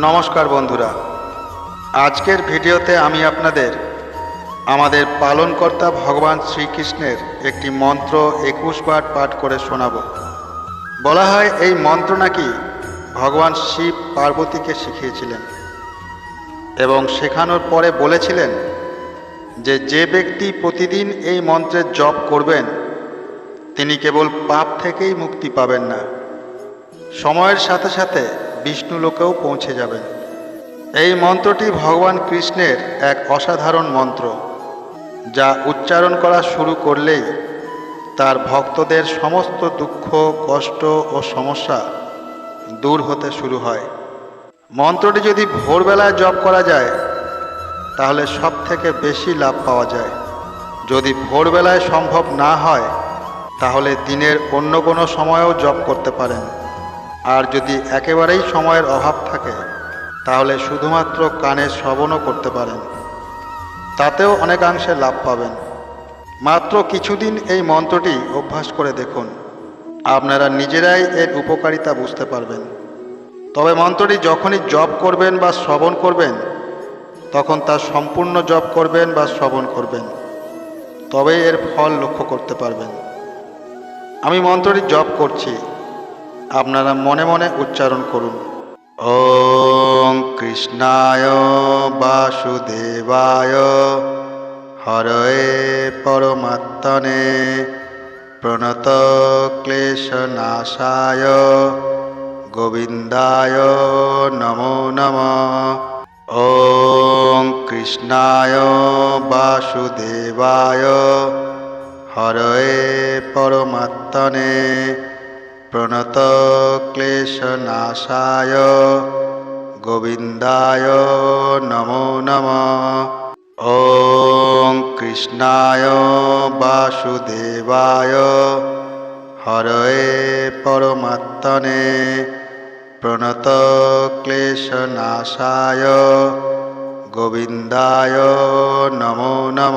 নমস্কার বন্ধুরা। আজকের ভিডিওতে আমি আপনাদের আমাদের পালনকর্তা ভগবান শ্রীকৃষ্ণের একটি মন্ত্র একুশ বার পাঠ করে শোনাব। বলা হয় এই মন্ত্র নাকি ভগবান শিব পার্বতীকে শিখিয়েছিলেন এবং শেখানোর পরে বলেছিলেন যে যে ব্যক্তি প্রতিদিন এই মন্ত্রের জপ করবেন, তিনি কেবল পাপ থেকেই মুক্তি পাবেন না। সময়ের সাথে সাথে বিষ্ণু লোকেও পৌঁছে যাবেন এই মন্ত্রটি ভগবান কৃষ্ণের এক অসাধারণ মন্ত্র, যা উচ্চারণ করা শুরু করলেই তার ভক্তদের সমস্ত দুঃখ, কষ্ট ও সমস্যা দূর হতে শুরু হয়। মন্ত্রটি যদি ভোরবেলায় জপ করা যায়, তাহলে সব থেকে বেশি লাভ পাওয়া যায়। যদি ভোরবেলায় সম্ভব না হয়, তাহলে দিনের অন্য কোনো সময়েও জপ করতে পারেন। আর যদি একেবারেই সময়ের অভাব থাকে, তাহলে শুধুমাত্র কানে শ্রবণও করতে পারেন। তাতেও অনেকাংশে লাভ পাবেন। মাত্র কিছুদিন এই মন্ত্রটি অভ্যাস করে দেখুন। আপনারা নিজেরাই এর উপকারিতা বুঝতে পারবেন। তবে মন্ত্রটি যখনই জপ করবেন বা শ্রবণ করবেন, তখন তার সম্পূর্ণ জপ করবেন বা শ্রবণ করবেন। তবেই এর ফল লক্ষ্য করতে পারবেন। আমি মন্ত্রটি জপ করছি। আপনারা মনে মনে উচ্চারণ করুন। ওং কৃষ্ণায় বাসুদেবায় হরয়ে পরমাত্মনে প্রণত ক্লেশনাশায় গোবিন্দায় নমো নম। ওং কৃষ্ণায় বাসুদেবায় হরয়ে পরমাত্মনে প্রণত ক্লেশনাশায়। গোবিন্দায় নমো নম। ওং কৃষ্ণায় বাসুদেবায়। হরয়ে পরমাত্মনে প্রণত ক্লেশনাশায়। গোবিন্দায় নমো নম।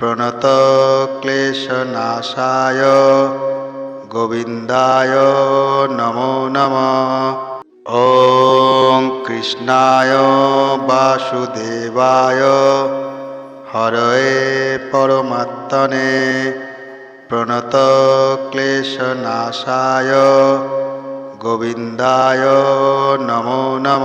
প্রণত ক্লেশনাশায়। গোবিন্দায় নমো নম। ওং কৃষ্ণায় বাসুদেবায়। হরয়ে পরমাত্মনে প্রণত ক্লেশনাশায়। গোবিন্দায় নমো নম।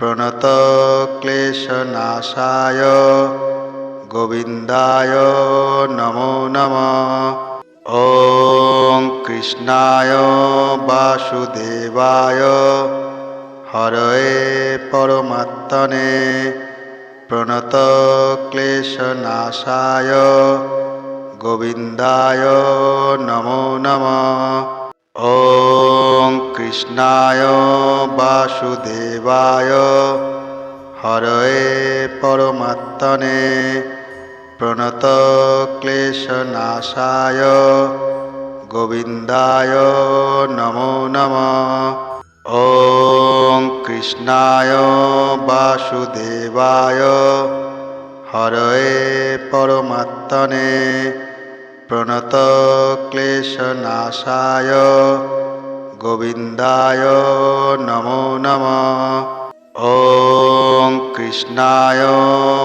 প্রণত ক্লেশনাশায়। গোবিন্দায় নমো নম। ওং কৃষ্ণায় বাসুদেবায়। হরয়ে পরমাত্মনে প্রণত ক্লেশনাশায়। গোবিন্দায় নমো নম। ওং কৃষ্ণায়, বাসুদেবায়, হরয়ে পরমাত্মনে প্রণত ক্লেশনাশায়, গোবিন্দায় নমো নম। ওং কৃষ্ণায়, বাসুদেবায়, হরয়ে পরমাত্মনে প্রণত ক্লেশনাশায় গোবিন্দায় নমো নম। ওং কৃষ্ণায়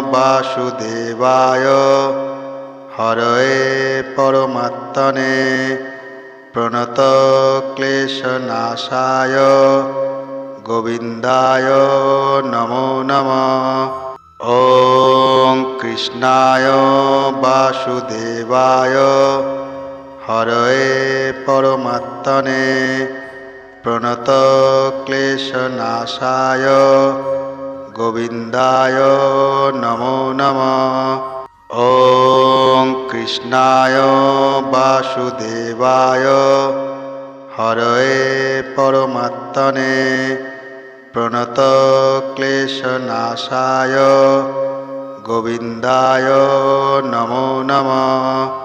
বাসুদেবায়। হরয়ে পরমাত্মনে প্রণত ক্লেশনাশায়। গোবিন্দায় নমো নম। ওং কৃষ্ণায় বাসুদেবায়। হরয়ে পরমাত্মনে প্রণত ক্লেশনাশায়। গোবিন্দায় নমো নমঃ। ॐ কৃষ্ণায় বাসুদেবায়। হরয়ে পরমাত্মনে প্রণত ক্লেশনাশায়। গোবিন্দায় নমো নমঃ।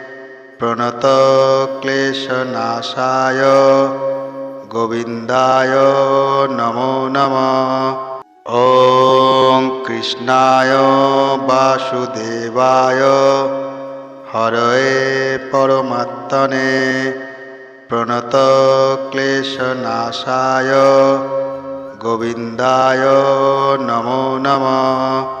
প্রণত ক্লেশনাশায়। গোবিন্দায় নমো নমঃ। ॐ কৃষ্ণায় বাসুদেবায়। হরয়ে পরমাত্মনে প্রণত ক্লেশনাশায়। গোবিন্দায় নমো নমঃ।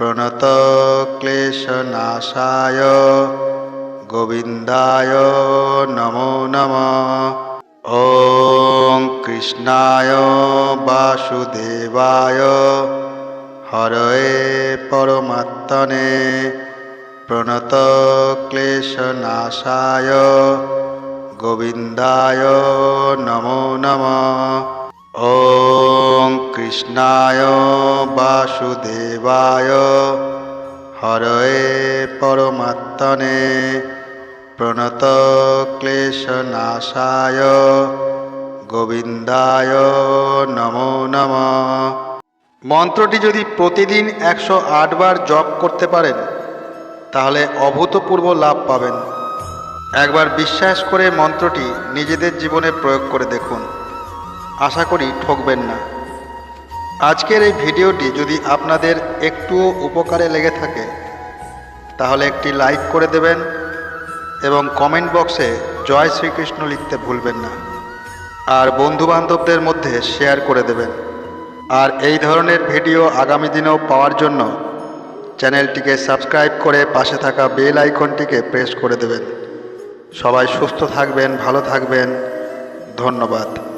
প্রণত ক্লেশনাশায়। গোবিন্দায় নমো নমঃ। ॐ কৃষ্ণায় বাসুদেবায়। হরয়ে পরমাত্মনে প্রণত ক্লেশনাশায়। গোবিন্দায় নমো নমঃ। ॐ কৃষ্ণায় বাসুদেবায় হরয়ে পরমাত্মনে প্রণত ক্লেশনাশায় গোবিন্দায় নমো নমঃ। মন্ত্রটি যদি প্রতিদিন একশো বার জপ করতে পারেন, তাহলে অভূতপূর্ব লাভ পাবেন। একবার বিশ্বাস করে মন্ত্রটি নিজেদের জীবনে প্রয়োগ করে দেখুন। আশা করি ঠকবেন না। আজকের এই ভিডিওটি যদি আপনাদের একটুও উপকারে লেগে থাকে, তাহলে একটি লাইক করে দেবেন এবং কমেন্ট বক্সে জয় শ্রীকৃষ্ণ লিখতে ভুলবেন না। আর বন্ধুবান্ধবদের মধ্যে শেয়ার করে দেবেন। আর এই ধরনের ভিডিও আগামী দিনেও পাওয়ার জন্য চ্যানেলটিকে সাবস্ক্রাইব করে পাশে থাকা বেল আইকনটিকে প্রেস করে দেবেন। সবাই সুস্থ থাকবেন, ভালো থাকবেন। ধন্যবাদ।